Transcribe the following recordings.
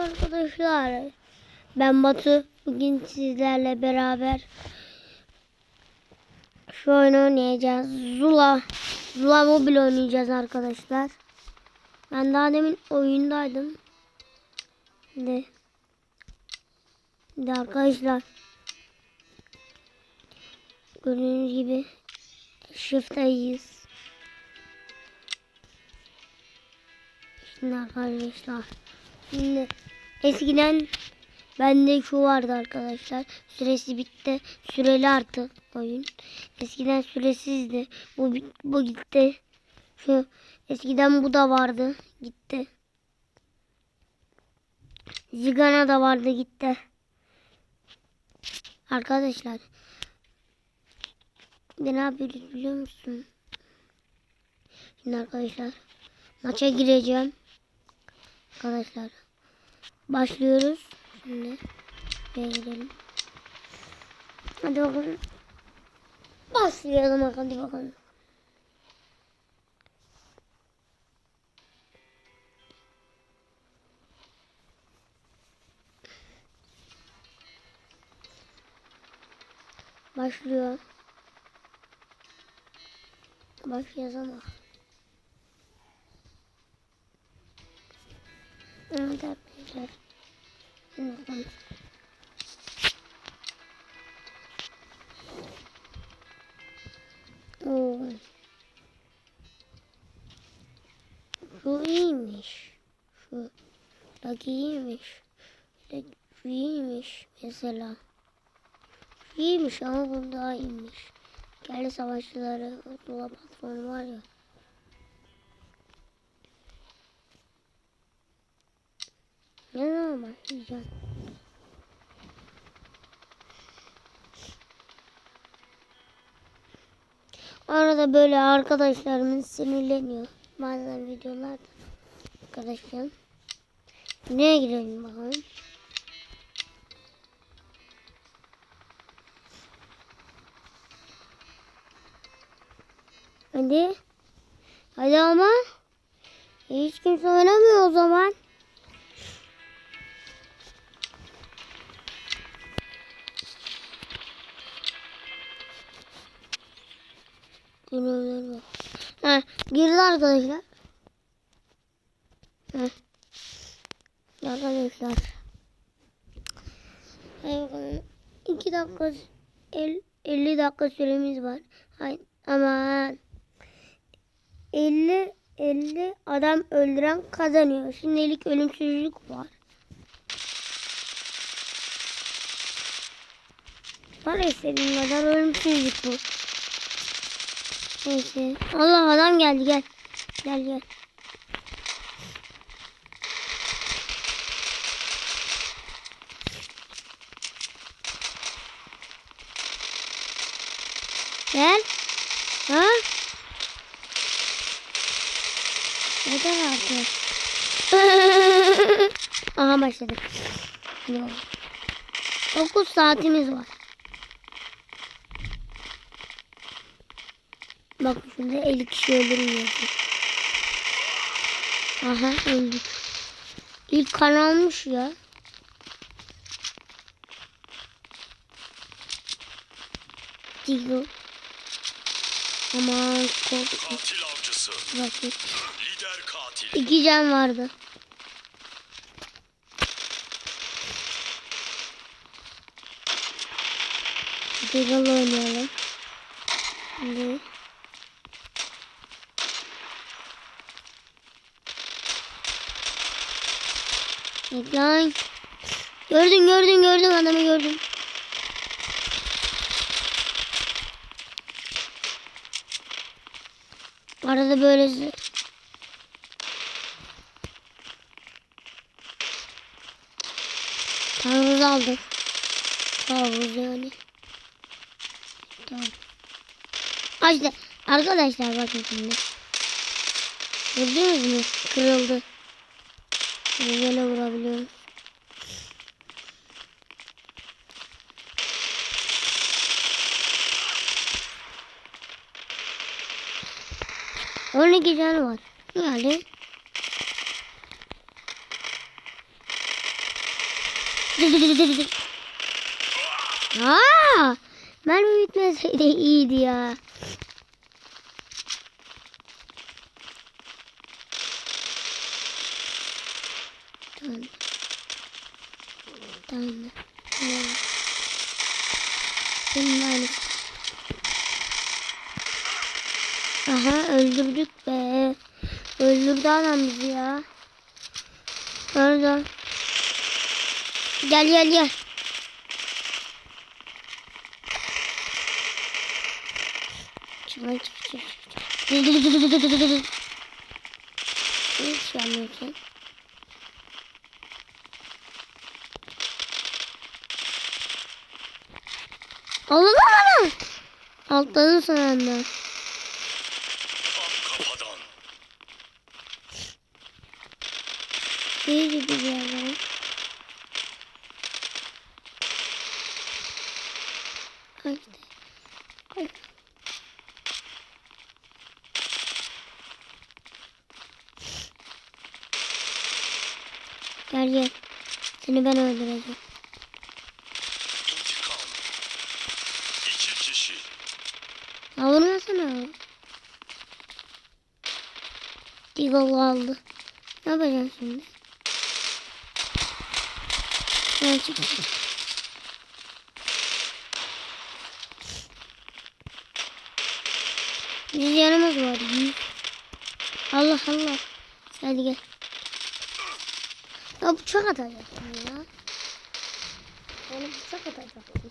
Arkadaşlar. Ben Batu. Bugün sizlerle beraber şu oyunu oynayacağız. Zula. Zula Mobile oynayacağız arkadaşlar. Ben daha demin oyundaydım. Şimdi, şimdi arkadaşlar gördüğünüz gibi shift'tayız. Şimdi arkadaşlar Şimdi eskiden bende şu vardı arkadaşlar. Süresi bitti. Süreli artık oyun. Eskiden süresizdi. Bu bu gitti. Şu eskiden bu da vardı. Gitti. Zigana da vardı gitti. Arkadaşlar. Ne yapıyoruz biliyor musun? Şimdi arkadaşlar maça gireceğim. Arkadaşlar başlıyoruz. Şimdi buraya gidelim. Hadi bakalım. Başlayalım hadi bakalım. Başlıyor. Başlayacağız ama. Evet arkadaşlar. Bakalım. Oo. Şu iyiymiş. Şu Lucky iyiymiş. Şu iyiymiş mesela. Şu iyiymiş ama bu daha iyiymiş. Kelli savaşçıları, Dula patronu var ya. Zaman başlayacağım? Arada böyle arkadaşlarımız sinirleniyor. Bazen videolarda. Arkadaşlarım. Neye girelim bakalım? Hadi. Hadi ama. Hiç kimse oynamıyor o zaman. Girdi arkadaşlar. Ha. Arkadaşlar. Bakalım. 2 dakika el, 50 dakika süremiz var. Hayır ama 50 50 adam öldüren kazanıyor. Şimdilik ölümsüzlük var. Var istediğin kadar ölümsüzlük bu. Neyse. Allah adam geldi gel. Gel gel. Gel. Ha? Neden artık? Aha başladık. Hadi bakalım. 9 saatimiz var. Bak şurada 50 kişi öldürüyor. Aha öldük. İlk kan almış ya. Digo. Aman korktum. Katil. İki can vardı. Digo'la oynayalım. Şimdi. Ekran. Gördün gördün gördün adamı gördüm. Arada böyle Taarruz aldık. Taarruz yani. Tamam. Arkadaşlar bakın şimdi. Gördünüz mü? Kırıldı. Şimdi Böyle vurabiliyoruz. On iki canı var. Yani Aa, mermi bitmeseydi iyiydi ya. Tamam. Tamam. Tamam. Benim aynısı. Aha öldürdük be. Öldürdü adam bizi ya. Orada. Gel gel gel. Çıkar çık çık çık. Ne iş Allah Allah Allah. Altladın son anda. İyi yerlere. Ay. Ay. Gel gel. Seni ben öldüreceğim. İntikam. İki kişi. Ya vurmasana. Deagle aldı. Ne yapacağım şimdi? Ben çık. Yüz yanımız var. Allah Allah. Hadi gel. Ya bıçak atacaktım ya. Yani bıçak atacaktım.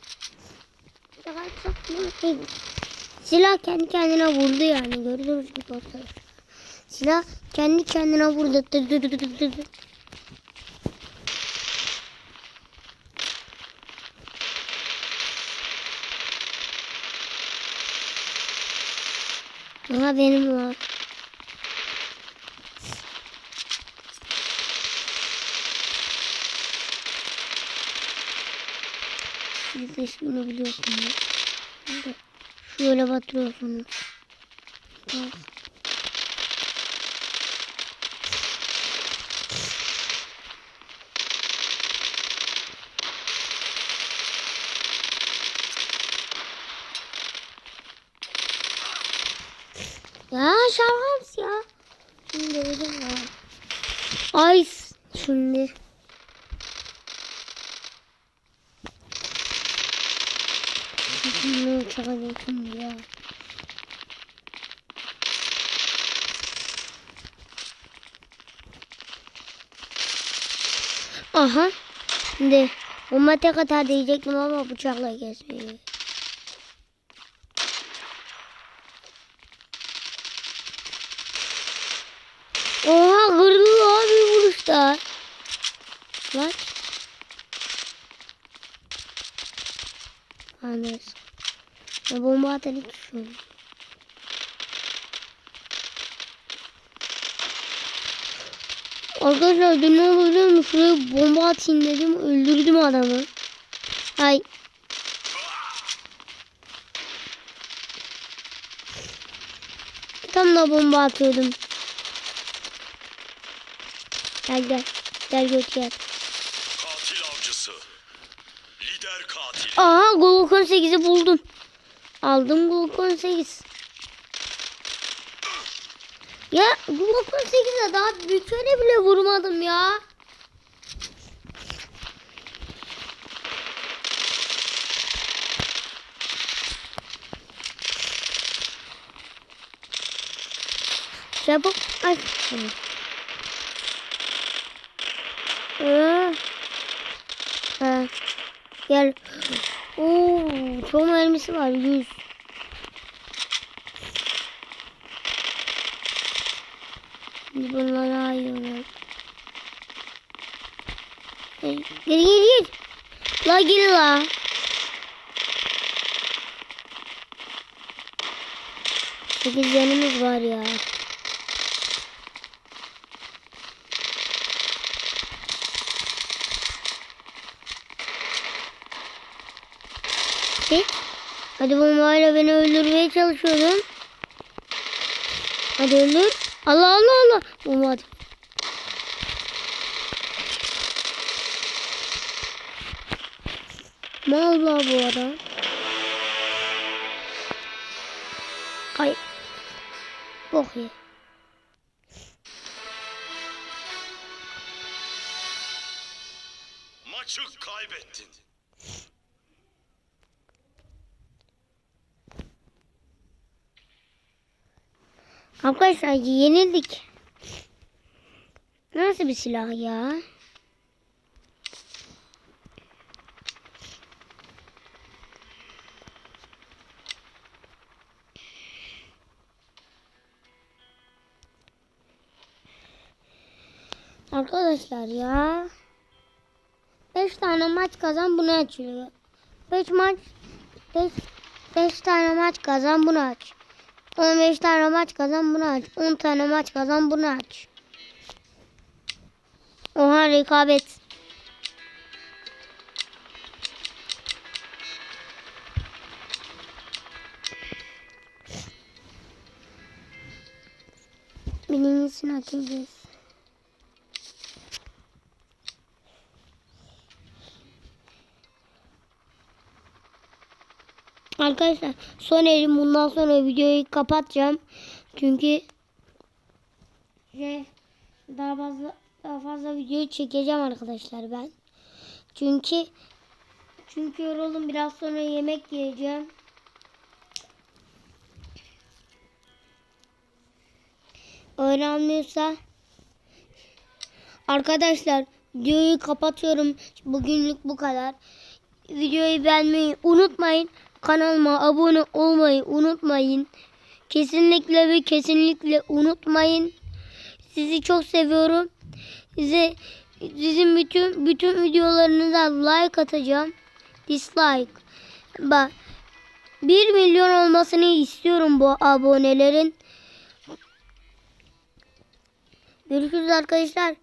Bıçak atacaktım. Silah kendi kendine vurdu yani. Gördünüz gibi arkadaşlar. Silah kendi kendine vurdu. Aha benim var. Siz de ismini biliyorsunuz. Şöyle batırıyorsunuz. Bak. Ya şarkımız ya. Şimdi dedim ya. Ay şimdi. Bunu çakacağım şimdi ya. Aha. Şimdi bomba tek atar diyecektim ama bıçakla kesmiyor. Oha kırdı abi vuruşta. Bak. Anladım. Ya bomba hiç şöyle. Arkadaşlar dün ne musun? Şuraya bomba atayım dedim. Öldürdüm adamı. Hay. Tam da bomba atıyordum. Gel gel. Gel göt gel. Katil avcısı. Lider katil. Aha Glock 18'i buldum. Aldım Glock 18. Ya Glock 18'e daha kere bile vurmadım ya. Çabuk aç. Ee, ha. Gel. Oo, çok mermisi var. 100. Şimdi bunları ayırıyorlar. Gel gel gel. La gel la. Sekiz yanımız var ya. Hadi. Hadi bombayla beni öldürmeye çalışıyordun. Hadi öldür. Allah Allah Allah. Bomba at. Mal la bu adam. Ay. Bok ye. Arkadaşlar yenildik. Nasıl bir silah ya? Arkadaşlar ya. 5 tane maç kazan bunu açılıyor. 5 maç 5 5 tane maç kazan bunu aç. 15 tane maç kazan bunu aç. 10 tane maç kazan bunu aç. Oha rekabet. Birincisini açacağız. Arkadaşlar son elim bundan sonra videoyu kapatacağım. Çünkü şey, daha fazla daha fazla video çekeceğim arkadaşlar ben. Çünkü çünkü yoruldum biraz sonra yemek yiyeceğim. Öğrenmiyorsa Arkadaşlar videoyu kapatıyorum. Bugünlük bu kadar. Videoyu beğenmeyi unutmayın. Kanalıma abone olmayı unutmayın. Kesinlikle ve kesinlikle unutmayın. Sizi çok seviyorum. Size sizin bütün bütün videolarınıza like atacağım. Dislike. Bak 1 milyon olmasını istiyorum bu abonelerin. Görüşürüz arkadaşlar.